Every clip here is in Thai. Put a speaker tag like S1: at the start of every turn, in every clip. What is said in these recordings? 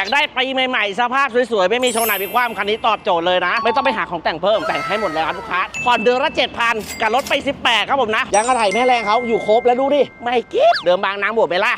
S1: อยากได้ปีใหม่ๆสภาพสวยๆ ไม่มีโชว์ไหนมีความคันนี้ตอบโจทย์เลยนะ ไม่ต้องไปหาของแต่งเพิ่มแต่งให้หมดแล้วครับลูกค้าผ่อนเดือนละ7,000กับรถไป 18 ครับผมนะยางอะไหล่แม่แรงเขาอยู่ครบแล้วดูดิไม่กิ๊บเดิมบางน้ำบวกไปล่ะ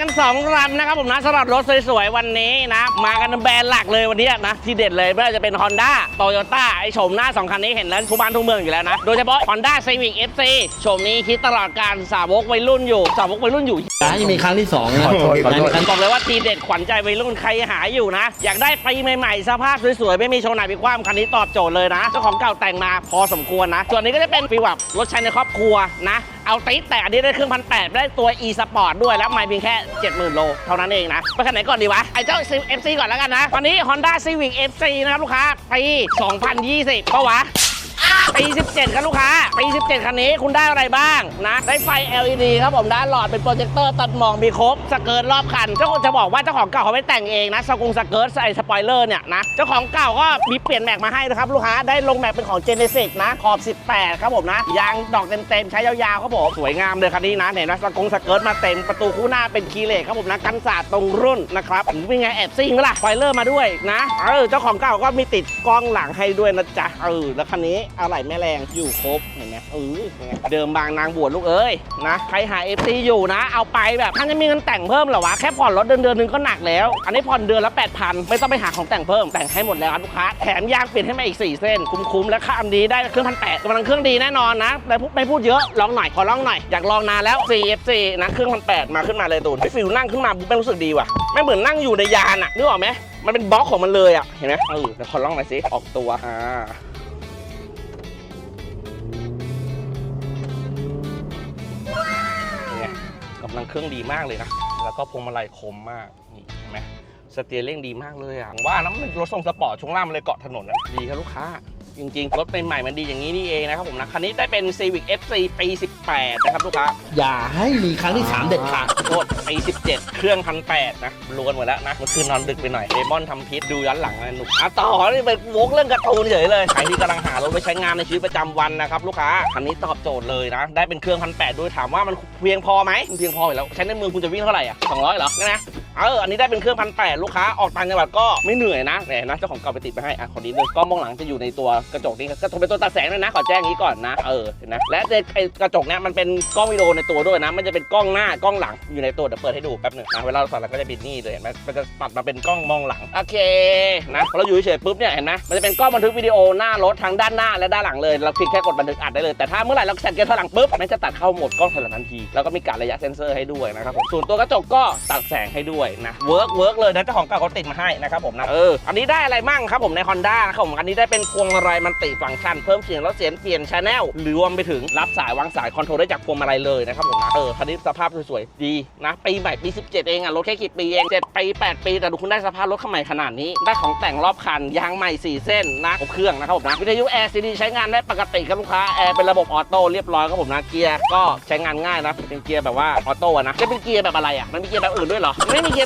S1: กัน2ลำนะครับผมนะสำหรับรถสวยๆวันนี้นะ มากันแบรนด์หลักเลยวันนี้นะ ที่เด็ดเลยไม่ว่าจะเป็น Honda Toyota ไอโฉมหน้า 2 คันนี้เห็นแล้วทุกบ้านทุกเมืองอยู่แล้วนะ โดยเฉพาะ Honda Civic FC โฉมนี้คิดตลอดการสาวกวัยรุ่นอยู่ สาวกวัยรุ่นอยู่
S2: ร้านยังมีครั้งที่สองนะ
S3: ขอโทษขอโทษ
S2: ร้าน
S1: บอกเลยว่าทีเด็ดขวัญใจวัยรุ่นใครหาอยู่นะ อยากได้ปีใหม่ๆสภาพสวยๆไม่มีโชว์ไหนมีความคันนี้ตอบโจทย์เลยนะเจ้าของเก่าแต่งมาพอสมควรนะ ส่วนนี้ก็จะเป็นฟีลแบบรถใช้ในครอบครัวนะ เอาติ๊ดแต่อันนี้ได้เครื่องพันแปดได้ตัว e sport ด้วยแล้วไม่เพียงแค่ 70,000 โล เท่านั้นเองนะ ไปคันไหนก่อนดีวะ ไอ้เจ้า FC ก่อนแล้วกันนะ วันนี้ Honda Civic FC นะครับลูกค้าปี 2020เพราะวะ ปี17ครับลูกค้าปี17คันนี้คุณได้อะไรบ้างนะได้ไฟ LED ครับผมด้านหลอดเป็นโปรเจคเตอร์ตัดหมอกมีครบสเกิร์ตรอบคันเจ้าของจะบอกว่าเจ้าของเก่าเขาไม่แต่งเองนะสกุงสเกิร์ตใส่สปอยเลอร์เนี่ยนะเจ้าของเก่าก็มีเปลี่ยนแม็กมาให้นะครับลูกค้าได้ลงแม็กเป็นของ Genesis นะขอบ 18 ครับผมนะยางดอกเต็มๆใช้ยาวๆครับผมสวยงามเลยคันนี้นะเห็นไหมสกุงสเกิร์ตมาเต็มประตูคู่หน้าเป็นคีเลสครับผมนะกันศาสตร์ตรงรุ่นนะครับเป็นไงแอบซิ่งล่ะสปอยเลอร์มาด้วยนะเออเจ้าของเก่าก็มีติดกล้องหลังให้ด้วยนะจ๊ะเออแล้วคันนี้อะไรแม่แรงอยู่ครบเห็นไหมเออเป็นไงเดิมบางนางบวชลูกเอ้ยนะใครหา FC อยู่นะ เอาไปแบบท่านจะมีเงินแต่งเพิ่มหรอวะแค่ผ่อนรถเดือนเดือนหนึงก็หนักแล้ว อันนี้ผ่อนเดือนละ8,000ไม่ต้องไปหาของแต่งเพิ่มแต่งให้หมดแล้วลูกค้าแถมยางเปลี่ยนให้มาอีก 4 เส้น คุ้มๆและค่าอันดีได้เครื่องพันแปดกำลังเครื่องดีแน่นอนนะแต่พูดไม่พูดเยอะลองหน่อยขอลองหน่อยอยากลองนานแล้ว 4FC นะเครื่องพันแปดมาขึ้นมาเลยตูนฟิลนั่งขึ้นมาปุ๊บไม่รู้สึกดีว่ะไม่เหมือนนั่งอยู่ในยานอะนึกออกไหมมันเป็นบล็อกของมันเลยอะเห็นไหมเออเดี๋ยวขอลองหน่อยสิออกตัวอ่า กำลังเครื่องดีมากเลยนะ แล้วก็พวงมาลัยคมมาก นี่เห็นไหมสเตียร์เร่งดีมากเลยอะว่านะมันรถทรงสปอร์ตช่วงล่างมันเลยเกาะถนนนะดีครับลูกค้า จริงๆ รถใหม่ๆมันดีอย่างนี้นี่เองนะครับผมนะ คันนี้ได้เป็น Civic FC ปี 18 นะครับลูกค้า
S2: อย่าให้มีครั้งที่สามเด็ดขาด
S1: โทษปี 17 เครื่องพันแปดนะรวนหมดแล้วนะเมื่อคืนนอนดึกไปหน่อยเดมอนทำพิษดูย้อนหลังนะหนุกอะต่อนี่เป็นวกเรื่องการ์ตูนเฉยเลยใครที่กำลังหารถไปใช้งานในชีวิตประจำวันนะครับลูกค้าคันนี้ตอบโจทย์เลยนะ ได้เป็นเครื่องพันแปดด้วยถามว่ามันเพียงพอไหมมันเพียงพออยู่แล้วใช้ในเมืองคุณจะวิ่งเท่าไหร่อะ200เหรอนะ เอออันนี้ได้เป็นเครื่องพันแปดลูกค้าออกต่างจังหวัดก็ไม่เหนื่อยนะแหมนะเจ้าของเก่าไปติดไปให้อะคนนี้เลยกล้องมองหลังจะอยู่ในตัวกระจกนี้ก็เป็นตัวตัดแสงด้วยนะขอแจ้งอย่างนี้ก่อนนะเออเห็นนะและไอ้กระจกเนี้ยมันเป็นกล้องวิดีโอในตัวด้วยนะ มันจะเป็นกล้องหน้ากล้องหลังอยู่ในตัวเดี๋ยวเปิดให้ดูแป๊บหนึงนะเวลาเราสอนเราก็จะบิดนี่เลยเห็นไหมมันจะปัดมาเป็นกล้องมองหลังโอเคนะพอเราอยู่เฉยๆปุ๊บเนี่ยเห็นไหมมันจะเป็นกล้องบันทึกวิดีโอหน้ารถทั้งด้านหน้าและด้านหลังเลยเราเพียงแค่กดบันทึกอัดได้เลยแต่ถ้าเมื่อไหร่เราแซงเกียร์ถอยหลังปุ๊บมันจะตัดเข้าโหมดกล้องถอยหลังทันทีแล้วก็มีการระยะเซ็นเซอร์ให้ด้วยนะครับผมส่วนตัวกระจกก็ตัดแสงให้ด้วยนะเวิร์กเวิร์กเลยนะเจ้าของเก่าเขาติดมาให้นะครับผมนะเอออันนี้ได้อะไรมั่งครับผมใน Honda นะครับผมอันนี้ได้เป็นพวงมาลัยมันติฟังก์ชันเพิ่มเสียงลดเสียงเปลี่ยนชแนลรวมไปถึงรับสายวางสายคอนโทรลได้จากพวงมาลัยเลยนะครับผมนะเออคันนี้สภาพสวยๆดีนะปีใหม่ปี 17 เองอะรถแค่กี่ปีเอง7ปี8ปีแต่ดูคุณได้สภาพรถคันใหม่ขนาดนี้ ได้ของแต่งรอบคันยางใหม่ 4 เส้นนะครบเครื่องนะครับผมนะวิทยุแอร์ซีดีใช้งานได้ปกติครับลูกค้าแอร์เป็นระบบออโต้เรียบร้อยครับผมนะเกียร์ก็ใช้งานง่ายนะเป็นเกียร์แบบว่าออโต้อะนะจะเป็นเกียร์แบบอะไรอะมันมีเกียร์แบบอื่นด้วยเหรอไม่มีเกี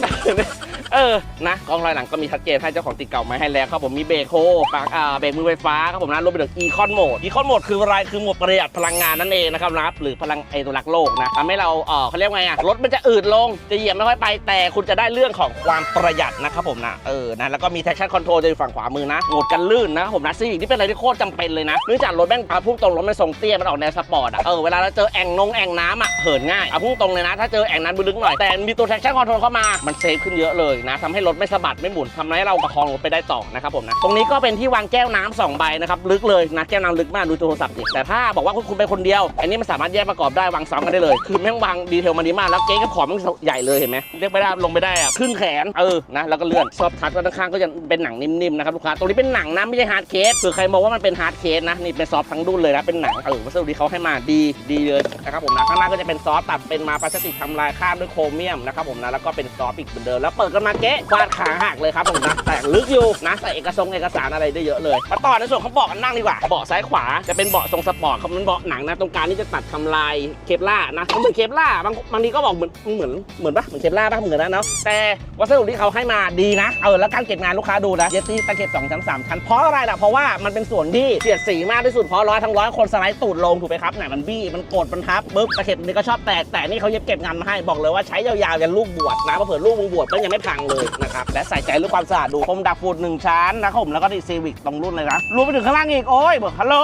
S1: เออนะกล้องลอยหลังก็มีชัดเจนให้เจ้าของติดเก่ามาให้แล้วครับผมมีเบรกโฮปากอ่าเบรกมือไฟฟ้าครับผมนะรวมไปถึงอีคอนโหมดอีคอนโหมดคืออะไรคือโหมดประหยัดพลังงานนั่นเองนะครับนะหรือพลังไอตัวรักโลกนะทำให้เราเออเขาเรียกไงอะรถมันจะอืดลงจะเหยียบไม่ค่อยไป แต่คุณจะได้เรื่องของความประหยัดนะครับผมนะเออนะแล้วก็มี traction control จะอยู่ฝั่งขวามือนะโหมดกันลื่นนะครับผมนะซีวิกนี่เป็นอะไรที่โคตรจำเป็นเลยนะเนื่องจากรถแม่งอาพุ่งตรงรถมันทรงเตี้ยมันออกแนวสปอร์ตอะเออเวลาเราเจอแอ่งนงแอ่งน้ำอะเหินง่ายเอาพุ่งตรงเลยนะถ้าเจอแอ่งนั้นลึกๆหน่อยแต่มีตัว traction control เข้ามามันเซฟขึ้นเยอะเลยนะทำให้รถไม่สะบัดไม่หมุนทำให้เราประคองรถไปได้ต่อนะครับผมนะตรงนี้ก็เป็นที่วางแก้วน้ำสองใบนะครับลึกเลยนะแก้วน้ำลึกมากดูโทรศัพท์ดิแต่ถ้าบอกว่าคุณไปคนเดียว อันนี้มันสามารถแยกประกอบได้วางซ้ำกันได้เลย คือแม่งวางดีเทลมาดีมากแล้วเก๊กับขอบมันใหญ่เลยเห็นไหมเรียกไม่ได้ลงไปได้อะครึ่งแขนเออนะแล้วก็เลื่อนซอฟทัชด้านข้างก็จะเป็นหนังนิ่มๆนะครับลูกค้าตรงนี้เป็นหนังนะไม่ใช่ฮาร์ดเคสคือใครมองว่ามันเป็นฮาร์ดเคสนะนี่เป็นซอฟทั้งดุนเลยนะเป็นหนังเออวัสดุที่เขาให้มาดีดีเลยนะครับผมนะข้างหน้าก็จะเป็นซอฟตัดเป็นมาพลาสติกทำลายข้ามด้วยโครเมียมนะครับผมนะแล้วก็เป็นซอฟอีกเหมือนเดิมแล้วเปิดกันมาเกะฟาดขาหักเลยครับผมนะแต่ลึกอยู่นะใส่เอกสงเอกสารอะไรได้เยอะเลยมาต่อในส่วนของเบาะกันนั่งดีกว่าเบาะซ้ายขวาจะเป็นเบาะทรงสปอร์ตครับมันเบาะหนังนะตรงกลางนี่จะตัดทำลายเคปล่านะมันเหมือนเคปล่าบางบางทีก็บอกเหมือนเหมือนเหมือนปะเหมือนเคปล่าปะเหมือนนะเนาะแต่วัสดุที่เขาให้มาดีนะเออแล้วการเก็บงานลูกค้าดูนะเยตี้ตะเข็บสองชั้นสามชั้นเพราะอะไรล่ะเพราะว่ามันเป็นส่วนที่เสียดสีมากที่สุดเพราะร้อยทั้งร้อยคนสไลด์ตูดลงถูกไหมครับไหนมันบี้มันกดมันทับปุ๊บตะเข็บนี่ก็ชอบแตกแต่นี่เขาเย็บเก็บงานมาให้บอกเลยว่าใช้ยาวๆยันลูกบวชนะเพราะเผื่อลูกมึงบวชมันยังไม่พังเลยนะครับ และใส่ใจเรื่องความสะอาดดูพรมดักฝุ่นหนึ่งชั้นนะครับผมแล้วก็ดีซีวิกตรงรุ่นเลยนะรวมไปถึงข้างล่างอีกโอ้ยบอกฮัลโหล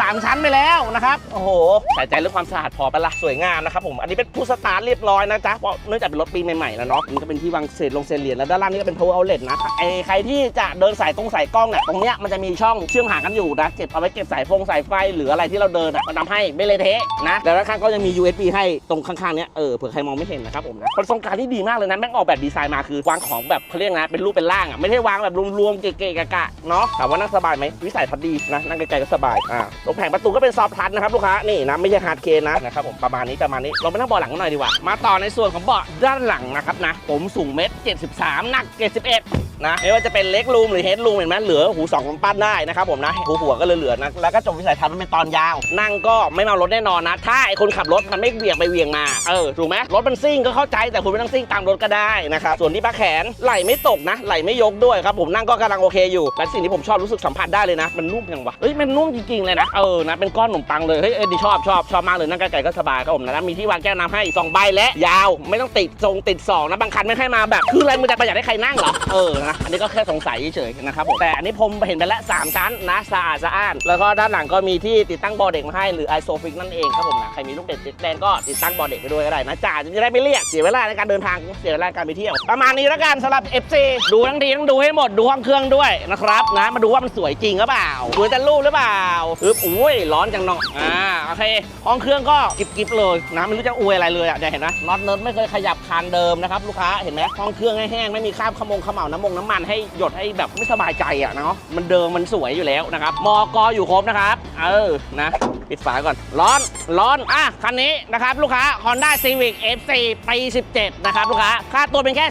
S1: สามชั้นไปแล้วนะครับโอ้โหใส่ใจเรื่องความสะอาดพอไปละสวยงามนะครับผมอันนี้เป็นผู้สตาร์ทเรียบร้อยนะจ๊ะเพราะเนื่องจากเป็นรถปีใหม่ๆแล้วเนาะมันก็เป็นที่วางเศษลงเศษเหรียญแล้วด้านล่างนี่ก็เป็น power outlet นะไอใครที่จะเดินสายตรงสายกล้องเนี่ยตรงเนี้ยมันจะมีช่องเชื่อมหากันอยู่นะเก็บเอาไว้เก็บสายฟงสายไฟหรืออะไรที่เราเดินอะมันทำให้ไม่เละเทะนะแล้วข้างก็ยังมี USB ให้ตรงข้างๆเนี้ยเออเผื่อใครมองไม่เห็นนะครับผมนะคนทรงการที่ดีมากเลยนะแม่งออกแบบดีไซน์มาคือวางของแบบเขาเรียกนะเป็นรูปเป็นร่างอะไม่ได้วางแบบรวมๆเก๋ๆกะๆเนาะถามว่านั่งสบายไหมวิสัยทัศน์ดีนะนั่งไกลๆก็สบายอ่าตรงแผงประตูก็เป็นซอฟทัชนะครับลูกค้านี่นะไม่ใช่ฮาร์ดเคนะนะครับผมประมาณนี้ประมาณนี้เราไปนั่งเบาะหลังกันหน่อยดีกว่ามาต่อในส่วนของเบาะด้านหลังนะครับนะผมสูงเมตร73หนัก71นะไม่ว่าจะเป็นเล็กรูมหรือเฮดรูมเห็นไหมเหลือหูสองปั้นได้นะครับผมนะหูหัวก็เลยเหลือนะแล้วก็จบวิสัยทัศน์มันเป็นตอนยาว นั่งก็ไม่เมารถแน่นอนนะ ถ้าไอคนขับรถมันไม่เบี่ยงไปเบี่ยงมาเออถูกไหมรถมันซิ่งก็เข้าใจแต่คุณไม่ต้องซิ่งตามรถก็ได้นะครับส่วนที่ปลาแขนไหลไม่ตกนะ ไหลไม่ยกด้วยครับผมนั่งก็กำลังโอเคอยู่และสิ่งที่ผมชอบรู้สึกสัมผัสได้เลยนะ มันนุ่มยังวะเฮ้ยมันนุ่มจริงๆเลยนะเออนะเป็นก้อนขนมปังเลยเฮ้ยเออดีชอบชอบชอบมากเลยนั่งไกลๆก็สบายครับผมนะมีที่วางแก้วน้ำให้สองใบและยาวไม่ต้องติดทรงติดสองนะบางคันไม่ให้มาแบบคืออะไรมึงจะประหยัดให้ใครนั่งเหรอเออนะอันนี้ก็แค่สงสัยเฉยๆนะครับผมแต่อันนี้ผมเห็นไปแล้วสามชั้นนะสะอาดสะอ้านแล้วก็ด้านหลังก็มีที่ติดตั้งบอเด็กมาให้หรือไอโซฟิกนั่นเองครับผมนะใครมีลูกเด็กติดแดนก็ติดตั้งบอเด็กไปด้วยก็ได้นะจ่าจะได้ไม่เรียกเสียเวลาในการเดินทางเสียเวลาในการไปเที่ยวประมาณนี้แล้วกันสำหรับ FC ดูทั้งทีต้องดูให้หมดดูห้องเครื่องด้วยนะครับนะมาดูว่ามันสวยจริงหรือเปล่าสวยแต่รูปหรือเปล่าอึ๊บอุ้ยร้อนจังเนาะอ่าโอเคห้องเครื่องก็กิบๆเลยนะไม่รู้จะอวยอะไรเลยอะเนี่ยเห็นไหมน็อตเนิร์ดไม่เคยขยับคานเดิมนะครับลูกค้าเห็นไหมห้องเครื่องแห้งไม่มีคราบขมงขมเหลาน้ำมงน้ำมันให้หยดให้แบบไม่สบายใจอะเนาะมันเดิมมันสวยอยู่แล้วนะครับมอกออยู่ครบนะครับ เออนะปิดฝาก่อน ร้อนร้อนอะคันนี้นะครับลูกค้า Honda Civic F4 ปี 17 นะครับลูกค้า ค่าตัวเป็นแค่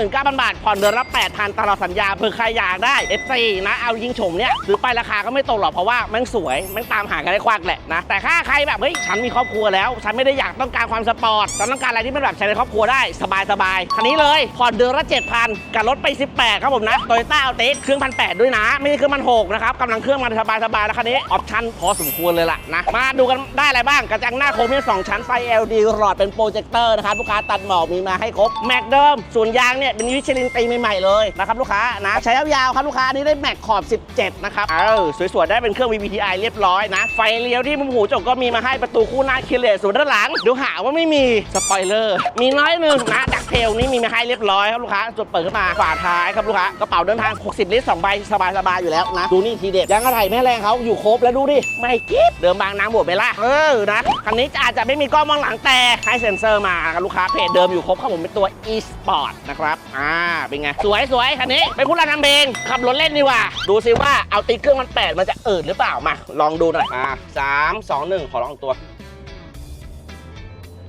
S1: 59,000 บาท ผ่อนเดือนละ 8,000 ตลอดสัญญาเผื่อใครอยากได้ F4 นะเอายิงโฉมเนี่ยซื้อไปราคาก็ไม่ตกหรอกเพราะว่าแมันสวยแมันตามหากันได้ควักแหละนะแต่ถ้าใครแบบเฮ้ยฉันมีครอบครัวแล้ว ฉันไม่ได้อยากต้องการความสปอร์ตฉันต้องการอะไรที่มันแบบใช้ในครอบครัวได้สบายสบายๆคันนี้เลยผ่อนเดือนละ 7,000กับรถไป 18 ครับผมนะโตโยต้าอัลติสเครื่องพันแด้วยนะ ไม่ใช่เครื่องพันหกนะครับกำลังเครื่องมันสบายสบายๆแล้วคันนี้ออปชั่นพอสมควรเลยล่ะนะมาดูกันได้อะไรบ้างกระจังหน้าโครเมียมสองชั้นไฟ LED หลอดเป็นโปรเจคเตอร์นะครับลูกค้าตัดหมอกมีมาให้ครบแม็กเดิมส่วนยางเนี่ยเป็นวิชลินตีใหม่ๆเลยนะครับลูกค้านะใช้ยาวๆครับลูกค้านนี้ได้แม็กขอบ 17 นะครับเออสวยๆได้เป็นเครื่อง VVTi เรียบร้อยนะ ไฟเลี้ยวที่มุมหูจกก็มีมาให้ประตูคู่หน้าคิเลสส่วนด้านหลังเดี๋ยวหาว่าไม่มีสปอยเลอร์มีน้อยหนึ่งนะดักเทลนี่มีมาให้เรียบร้อยครับลูกค้าจุดเปิดขึ้นมาฝาท้ายครับลูกค้ากระเป๋าเดินทาง 60 ลิตร2ใบสบายๆอยู่แล้วนะดูนี่ทีเด็ดยางอะไรแม่แรงเขาอยู่ครบแล้วดูดิไม่กิ๊บเดิมบางน้ำบวกไปละเออนะคันนี้อาจจะไม่มีกล้องมองหลังแต่ให้เซ็นเซอร์มาครับลูกค้าเพจเดิมอยู่ครบครับผมเป็นตัว e-sport นะครับครับ อ่า เป็นไง สวยสวยคันนี้เป็นผู้รันทำเพลงขับรถเล่นดีกว่า ดูซิว่าเอาตีเครื่องมันแปดมันจะเอิดหรือเปล่า มา ลองดูหน่อย อ่าสามสองหนึ่งขอลองตัว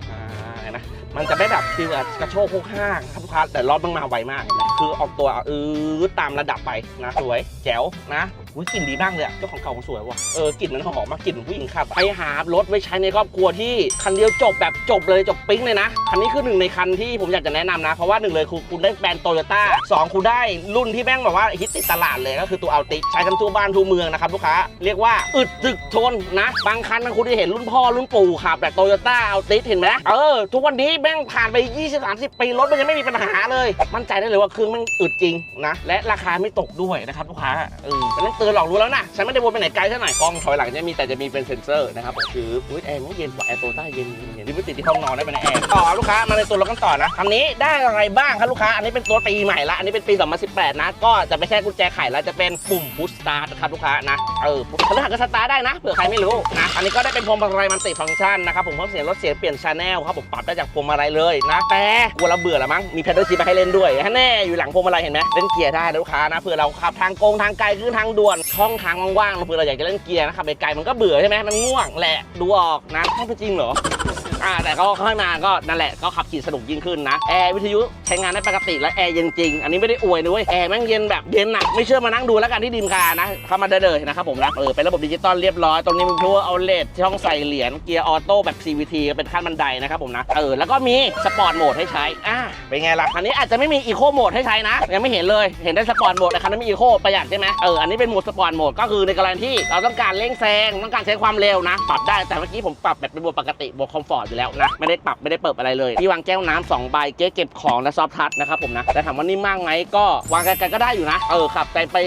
S1: อ่าเห็นไหมมันจะไม่แบบฟิลกระโชกโคกห้างครับลูกค้าแต่รอบมันมาไวมาก คือออกตัวอือตามระดับไปนะ สวย แจ๋วนะ อุ้ยกลิ่นดีมากเลยเจ้าของเก่าของสวยว่ะเออกลิ่นมันหอมมากกลิ่นผู้หญิงขับไปหารถไว้ใช้ในครอบครัวที่คันเดียวจบแบบจบเลยจบปิ๊งเลยนะคันนี้คือหนึ่งในคันที่ผมอยากจะแนะนำนะ เพราะว่าหนึ่งเลยคือคุณได้แบรนด์โตโยต้าสองคุณได้รุ่นที่แม่งแบบว่าฮิตติดตลาดเลยก็คือตัวอัลติใช้กันทั่วบ้านทั่วเมืองนะครับลูกค้าเรียกว่าอึดตึกทนนะ บางคันนะคุณได้เห็นรุ่นพ่อรุ่นปู่ขับแบบโตโยต้าอัลติเห็นไหมเออทุกวันนี้แม่งผ่านไป 20-30 ปีรถมันยังไม่มีปัญหาเลย มั่นใจได้เลยว่าเครื่องแม่งอึดจริงนะและราคาไม่ตกด้วยนะครับลูกค้าเออเป็นเรื่องตือนหลอกรู้แล้วนะ ฉันไม่ได้วนไปไหนไกลเท่าไหร่กล้องถอยหลังจะมีแต่จะมีเป็นเซ็นเซอร์นะครับผมคืออุ้ยแอร์ไม่เย็นกว่าแอร์โตต้าเย็นเย็นที่ไม่ติดที่ห้องนอนได้เป็นแอร์ต่อลูกค้ามาในตัวรถกันต่อนะคันนี้ได้อะไรบ้างครับลูกค้า อันนี้เป็นตัวปีใหม่ละอันนี้เป็นปี 2018 นะ ก็จะไม่ใช่กุญแจไขแล้วจะเป็นปุ่มพุชสตาร์ทนะครับลูกค้านะเออพฤหัสก็สตาร์ทได้นะเผื่อใครไม่รู้นะอันนี้ก็ได้เป็นพวงมาลัยมันติฟังก์ชันนะครับผมเพิ่มเสียงลดเสียงเปลี่ยนชาแนลครับผมปรับได้จากพวงมาลัยเลยนะแต่กลัวเราเบื่อละมั้งมีแพดเดิลซีมาให้เล่นด้วยแน่อยู่หลังพวงมาลัยเห็นไหมเล่นเกียร์ได้นะลูกค้านะเผื่อเราขับทางโกงทางไกลขึ้นทางด่วนช่องทางว่างๆเผื่อเราอยากจะเล่นเกียร์นะครับไกลๆมันก็เบื่อใช่ไหมมันง่วงแหละดูออกนะถ้าเป็นจริงเหรอ อ่าแต่ก็ค่อยมาก็นั่นแหละก็ขับขี่สนุกยิ่งขึ้นนะแอร์วิทยุใช้งานได้ปกติและแอร์เย็นจริง อันนี้ไม่ได้อวยนะเว้ยแอร์แม่งเย็นแบบเย็นหนักไม่เชื่อมานั่งดูแล้วกันที่ดีมคานะเข้ามาได้เลยนะครับผมนะเออเป็นระบบดิจิตอลเรียบร้อยตรงนี้มีพัวเอาเลทช่องใส่เหรียญเกียร์ออโต้แบบ CVT เป็นขั้นบันไดนะครับผมนะเออแล้วก็มีสปอร์ตโหมดให้ใช้อ่าเป็นไงล่ะอันนี้อาจจะไม่มีอีโคโหมดให้ใช้นะยังไม่เห็นเลยเห็นได้สปอร์ตโหมดแต่คันนั้นไม่อีโคประหยัดใช่ไหมเอออันนี้เป็นโหมดสปอร์ตโหมดก็คือในกรณีที่เราต้องการเร่งแซงต้องการใช้ความเร็วนะปรับได้แต่เมื่อกี้ผมปรับแบบเป็นโหมดปกติโหมดคอมฟอร์ตอยู่แล้วนะไม่ได้ปรับไม่ได้เปิดอะไรเลยที่วางแก้วน้ำสองใบเก๊เก็บของและซอฟทัชนะครับผมนะแต่ถามว่านิ่มมากไหมก็วางไกลๆก็ได้อยู่นะเออขับไปไป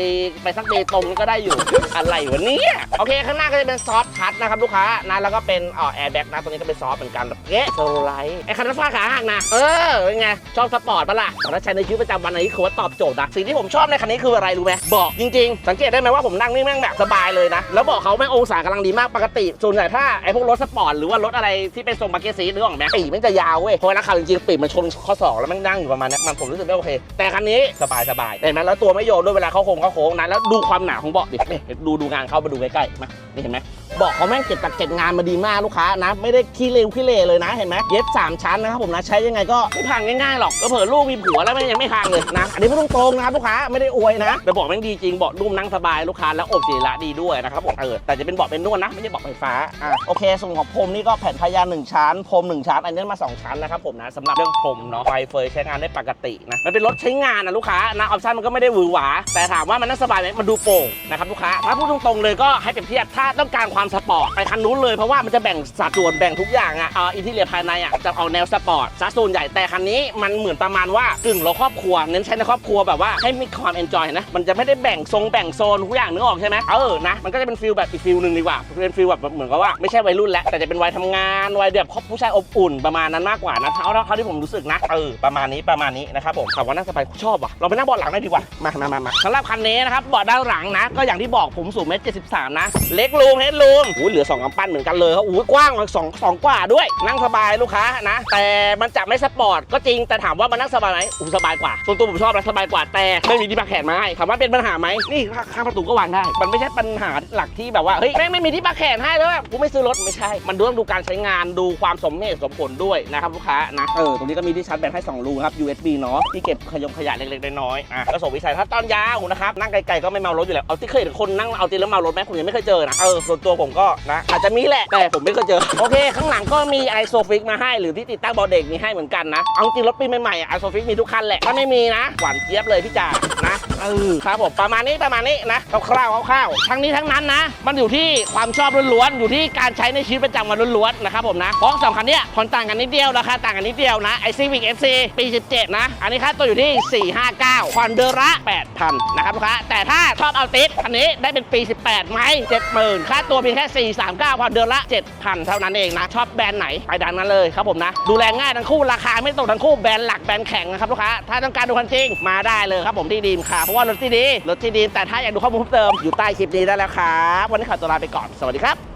S1: ไปสักเบตงก็ได้อยู่ อะไรวะเนี่ยโอเคข้างหน้าก็จะเป็นซอฟทัชนะครับลูกค้านะแล้วก็เป็นอ่อแอร์แบ็กนะตรงนี้ก็เป็นซอฟเหมือนกันแบบเก๊โซลไลท์ไอ้คันนั้นฟ้าขาหักนะเออเป็นไงชอบสปอร์ตปะล่ะถ้าใช้ในชีวิตประจำวันอันนี้คือว่าตอบโจทย์นะสิ่งที่ผมชอบในคันนี้คืออะไรรู้ไหมบอกจริงๆ สังเกตได้ไหมว่าผมนั่งนี่แม่งแบบสบายเลยนะแล้วบอกเขาแม่งองศากำลังดีมากปกติส่วนใหญ่ถ้าไอ้พวกรถสปอร์ตหรือว่ารถอะไรที่เป็นทรงบักเก็ตซีทหรือของแม็กปีกมันจะยาวเว้ยเพราะเวลาขับจริงๆปีกมันชนข้อศอกแล้วม่งนั่งอยู่ประมาณนี้มันผมรู้สึกไม่โอเค แต่คันนี้สบายสบายเห็นไหมแล้วตัวไม่โยนด้วยเวลาเข้าโค้งเข้าโค้งนะแล้วดูความหนาของเบาะดินี่ดูดูงานเข้ามาดูใกล้ๆมานี่เห็นไหมเบาะเขาแม่งเก็บตัดเก็บงานมาดีมากลูกค้านะ ไม่ได้ขี้เร็วขี้เลเลยนะเห็นไหมเย็บสามชั้นนะครับผมนะใช้ยังไงก็ไม่พังง่ายๆหรอกก็เผื่อลูกมีผัวแล้วมันยังไม่พังเลยนะอันนี้ไม่ต้องตรงๆนะครับลูกค้าไม่ได้อวยนะแต่เบาะแม่งดีจริงเบาะนุ่มนั่งสบายลูกค้าแล้วอบสีระดีด้วยนะครับผมเออแต่จะเป็นเบาะเป็นนวดนะไม่ใช่เบาะไฟฟ้าอะโอเคส่วนของพรมนี่ก็แผ่นพยานหนึ่งชั้นพรมหนึ่งชั้นอันนี้มาสองชั้นนะครับผมนะสำหรับเรื่องพรมเนาะไฟเฟยใช้งานได้ปกตินะมันเป็นรถใช้งานนะลูกค้านะออปชั่นมันก็ไม่ได้หวือหวาแต่ถามว่ามันนั่งสบายไหมมันดูโป่งนะครับลูกค้าถ้าพูดตรงๆเลยก็ให้เปรียบเทียบถ้าต้องการความสปอร์ตไปคันนู้นเลยเพราะว่ามันจะแบ่งสัดส่วนแบ่งทุกอย่างอะเอออินทีเรียภายในอะจะเอาแนวสปอร์ตซะส่วนใหญ่แต่คันนี้มันเหมือนประมาณว่ากึ่งรถครอบครัวเน้นใช้ในครอบครัวแบบว่าให้มีความเอนจอยนะมันจะไม่ได้แบ่งทรงแบ่งโซนทุกอย่างนึกออกใช่ไหมเออนะมันก็จะเป็นฟิลแบบอีกฟิลหนึ่งดีกว่าเป็นฟิลแบบเหมือนกับว่าไม่ใช่วัยรุ่นแล้วแต่จะเป็นวัยทำงานวัยแบบครอบผู้ชายอบอุ่นประมาณนั้นมากกว่านะเท่าเท่าที่ผมรู้สึกนะเออประมาณนี้ประมาณนี้นะครับผมขับว่านั่งสบายชอบว่ะเราไปนั่งเบาะหลังได้ดีกว่ามามามามาสำหรับคันนี้นะครับเบาะด้านหลังนะ ก็อย่างที่บอกผมสูงเมตรเจ็ดสิบสามนะ เล็กรูมเฮดรูมอุ้ยเหลือสองกำปั้นเหมือนกันเลยครับอุ้ยกว้างกว่าสองสองกว่าด้วย นั่งสบายลูกค้านะ แต่มันจะไม่สปอร์ตก็จริงแต่ถามว่ามันนั่งสบายไหมอู้สบายกว่าส่วนตัวผมชอบนะสบายกว่าแต่ไม่มีที่พักแขนมาให้ถามว่าเป็นปัญหาไหมนี่ข้างประตูก็วางได้ มันไม่ใช่ปัญหาหลักที่แบบว่าเฮ้ยแม่งไม่มีที่พักแขนให้แล้วกูไม่ซื้อรถไม่ใช่ มันต้องดูการใช้งานดูความสมเหตุสมผลด้วยนะครับลูกค้านะเออตรงนี้ก็มีที่ชาร์จแบตให้สองรูครับ USB เนาะที่เก็บขยงขยะเล็กๆน้อยๆอะก็ส่งวิสัยทัศน์ตอนยาวนะครับนั่งไกลๆก็ไม่เมารถอยู่แล้วเอาที่เคยเห็นคนนั่งเอาจริงแล้วเมารถไหมผมยังไม่เคยเจอนะเออส่วนตัวผมก็นะอาจจะมีแหละแต่ผมไม่เคยเจอโอเค ข้างหลังก็มีไอโซฟิกมาให้หรือที่ติดตั้งเบาะเด็กมีให้เหมือนกันนะเอาจริงรถปีใหม่ๆอะไอโซฟิกมีทุกคันแหละถ้าไม่มีนะหวานเจี๊ยบเลยพี่จ๋านะ เออครับผมประมาณนี้ประมาณนี้นะคร่าวๆคร่าวๆทั้งนี้ทั้งนั้นนะ มันอยู่ที่ความชอบล้วนๆอยู่ที่การใช้ในชีวิตประจำวันล้วนๆนะครับผมนะเพราะสองคันเนี้ยผ่อนต่างกันนิดเดียวราคาต่างกันนิดเดียวนะไอซีวิกเอฟซีปี 17 นะ อันนี้ค่าตัวอยู่ที่ 459ผ่อนเดือนละ8,000นะครับลูกค้าแต่ถ้าชอบเอาติดคันนี้ได้เป็นปี 18ไหม70,000ค่าตัวเพียงแค่ 439ผ่อนเดือนละ 7,000 เท่านั้นเองนะชอบแบรนด์ไหนไปดังนั้นเลยครับผมนะดูแลง่ายทั้งคู่ราคาไม่ตกทั้งคู่แบรนด์หลักแบรนด์แข็งนะครับลูกค้าถ้าต้องการดูคันจริงมาได้เลยครับผมที่ดีมค่ะเพราะว่ารถที่ดีรถที่ดีแต่ถ้าอยากดูข้อมูลเพิ่มเติมอยู่ใต้คลิปนี้ได้แล้วครับวันนี้ขอตัวลาไปก่อนสวัสดีครับ